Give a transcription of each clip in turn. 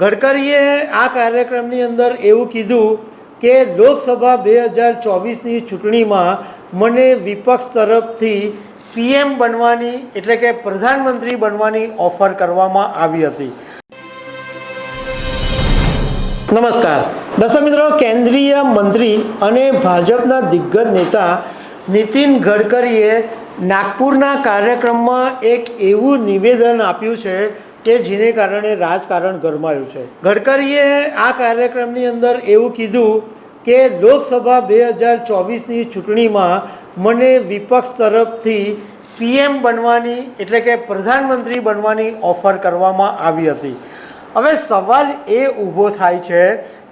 ગડકરીએ આ કાર્યક્રમની અંદર એવું કીધું કે લોકસભા બે હજાર ચોવીસની ચૂંટણીમાં મને વિપક્ષ તરફથી પીએમ બનવાની એટલે કે પ્રધાનમંત્રી બનવાની ઓફર કરવામાં આવી હતી. નમસ્કાર. દર્શક મિત્રો, કેન્દ્રીય મંત્રી અને ભાજપના દિગ્ગજ નેતા નીતિન ગડકરીએ નાગપુરના કાર્યક્રમમાં એક એવું નિવેદન આપ્યું છે કે જેને કારણે રાજકારણ ગરમાયું છે. ગડકરીએ આ કાર્યક્રમની અંદર એવું કીધું કે લોકસભા બે હજાર ચોવીસની ચૂંટણીમાં મને વિપક્ષ તરફથી પીએમ બનવાની એટલે કે પ્રધાનમંત્રી બનવાની ઓફર કરવામાં આવી હતી. હવે સવાલ એ ઊભો થાય છે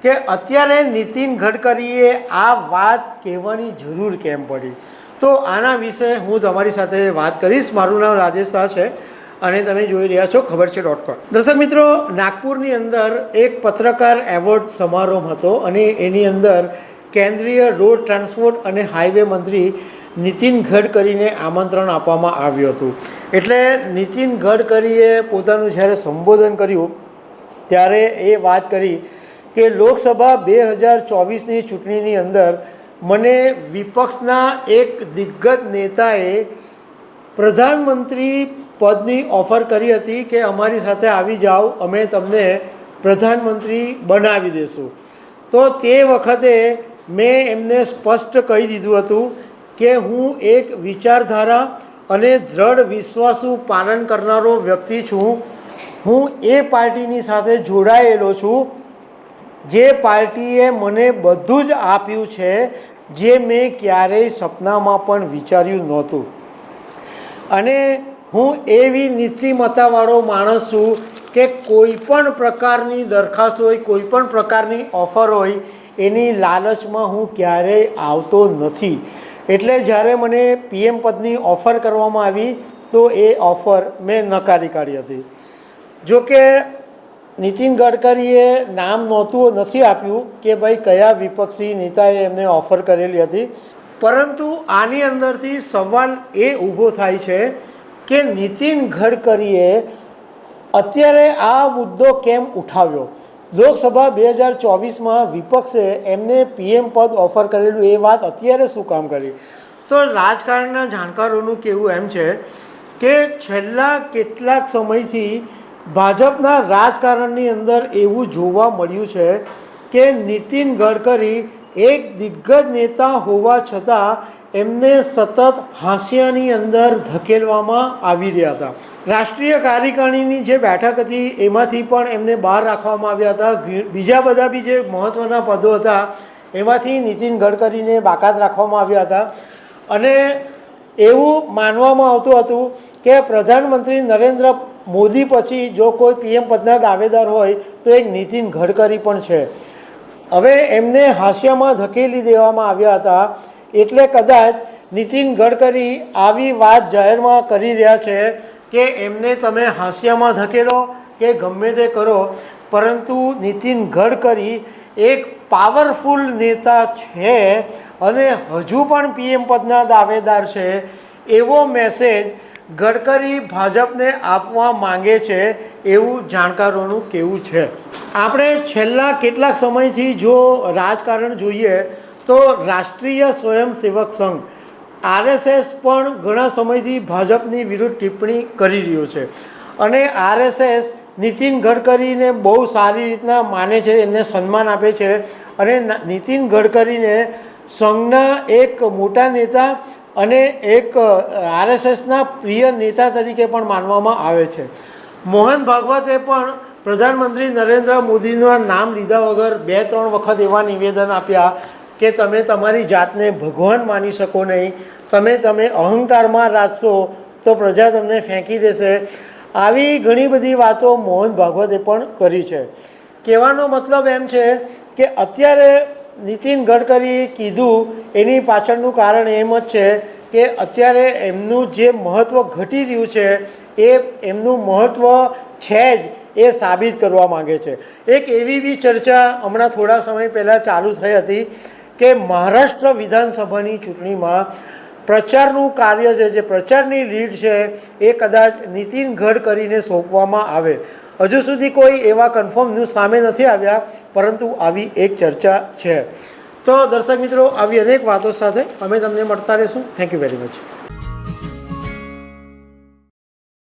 કે અત્યારે નીતિન ગડકરીએ આ વાત કહેવાની જરૂર કેમ પડી? તો આના વિશે હું તમારી સાથે વાત કરીશ. મારું નામ રાજેશ શાહ છે. અને તમે જોઈ રહ્યા છો ખબર છે ડોટ કોમ દર્શક મિત્રો, નાગપુરની અંદર એક પત્રકાર એવોર્ડ સમારોહ હતો અને એની અંદર કેન્દ્રીય રોડ ટ્રાન્સપોર્ટ અને હાઈવે મંત્રી નીતિન ગડકરીને આમંત્રણ આપવામાં આવ્યું હતું. એટલે નીતિન ગડકરીએ પોતાનું જ્યારે સંબોધન કર્યું, ત્યારે એ વાત કરી કે લોકસભા બે હજાર ચોવીસની ચૂંટણીની અંદર મને વિપક્ષના એક દિગ્ગજ નેતાએ પ્રધાનમંત્રી પદની ઓફર કરી હતી કે અમારી સાથે આવી જાઓ, અમે તમને પ્રધાનમંત્રી બનાવી દઈશું તો તે વખતે મેં એમને સ્પષ્ટ કહી દીધું હતું કે હું એક વિચારધારા અને દ્રઢ વિશ્વાસુ પાલન કરનારો વ્યક્તિ છું. હું એ પાર્ટીની સાથે જોડાયેલો છું. જે પાર્ટીએ મને બધું જ આપ્યું છે, જે મેં ક્યારેય સપનામાં પણ વિચાર્યું નહોતું. અને હું એવી નીતિમત્તાવાળો માણસ છું કે કોઈ પણ પ્રકારની દરખાસ્ત હોય, કોઈ પણ પ્રકારની ઓફર હોય, એની લાલચમાં હું ક્યારેય આવતો નથી. એટલે જ્યારે મને પીએમ પદની ઓફર કરવામાં આવી, તો એ ઓફર મેં નકારી કાઢી હતી. જો કે નીતિન ગડકરીએ નામ નહોતું, નથી આપ્યું કે ભાઈ કયા વિપક્ષી નેતાએ એમને ઓફર કરેલી હતી. પરંતુ આની અંદરથી સવાલ એ ઊભો થાય છે કે નીતિન ગડકરીએ અત્યારે આ મુદ્દો કેમ ઉઠાવ્યો? લોકસભા બે હજાર ચોવીસમાં વિપક્ષે એમને પીએમ પદ ઓફર કરેલું, એ વાત અત્યારે શું કામ કરી? તો રાજકારણના જાણકારોનું કહેવું એમ છે કે છેલ્લા કેટલાક સમયથી ભાજપના રાજકારણની અંદર એવું જોવા મળ્યું છે કે નીતિન ગડકરી એક દિગ્ગજ નેતા હોવા છતાં એમને સતત હાંસિયાની અંદર ધકેલવામાં આવી રહ્યા હતા. રાષ્ટ્રીય કાર્યકારિણીની જે બેઠક હતી, એમાંથી પણ એમને બહાર રાખવામાં આવ્યા હતા. બીજા બધા બી જે મહત્ત્વના પદો હતા, એમાંથી નીતિન ગડકરીને બાકાત રાખવામાં આવ્યા હતા. અને એવું માનવામાં આવતું હતું કે પ્રધાનમંત્રી નરેન્દ્ર મોદી પછી જો કોઈ પીએમ પદના દાવેદાર હોય, તો એક નીતિન ગડકરી પણ છે. હવે એમને હાસ્યમાં ધકેલી દેવામાં આવ્યા હતા. એટલે કદાચ નીતિન ગડકરી આવી વાત જાહેરમાં કરી રહ્યા છે કે એમને તમે હાંસિયામાં ધકેલો કે ગમે તે કરો, પરંતુ નીતિન ગડકરી એક પાવરફુલ નેતા છે અને હજુ પણ પીએમ પદના દાવેદાર છે. એવો મેસેજ ગડકરી ભાજપને આપવા માંગે છે એવું જાણકારોનું કહેવું છે. આપણે છેલ્લા કેટલાક સમયથી જો રાજકારણ જોઈએ તો રાષ્ટ્રીય સ્વયંસેવક સંઘ, આરએસએસ પણ ઘણા સમયથી ભાજપની વિરુદ્ધ ટિપ્પણી કરી રહ્યું છે. અને આરએસએસ નીતિન ગડકરીને બહુ સારી રીતના માને છે એને સન્માન આપે છે. અને નીતિન ગડકરીને સંઘના એક મોટા નેતા અને એક આરએસએસના પ્રિય નેતા તરીકે પણ માનવામાં આવે છે. મોહન ભાગવતે પણ પ્રધાનમંત્રી નરેન્દ્ર મોદીના નામ લીધા વગર બે ત્રણ વખત એવા નિવેદન આપ્યા કે તમે તમારી જાતને ભગવાન માની શકો નહીં. તમે તમે અહંકારમાં રાખશો તો પ્રજા તમને ફેંકી દેશે. આવી ઘણી બધી વાતો મોહન ભાગવતે પણ કરી છે. કહેવાનો મતલબ એમ છે કે અત્યારે નીતિન ગડકરીએ કીધું એની પાછળનું કારણ એમ જ છે કે અત્યારે એમનું જે મહત્ત્વ ઘટી રહ્યું છે એ એમનું મહત્ત્વ છે જ એ સાબિત કરવા માંગે છે. એક એવી બી ચર્ચા હમણાં થોડા સમય પહેલાં ચાલુ થઈ હતી કે મહારાષ્ટ્ર વિધાનસભાની ચૂંટણીમાં પ્રચારનું કાર્ય છે, જે પ્રચારની લીડ છે, એ કદાચ નીતિન ગડકરીને સોંપવામાં આવે. હજુ સુધી કોઈ એવા કન્ફર્મ ન્યૂઝ સામે નથી આવ્યા, પરંતુ આવી એક ચર્ચા છે. તો દર્શક મિત્રો, આવી અનેક વાતો સાથે અમે તમને મળતા રહીશું. Thank you very much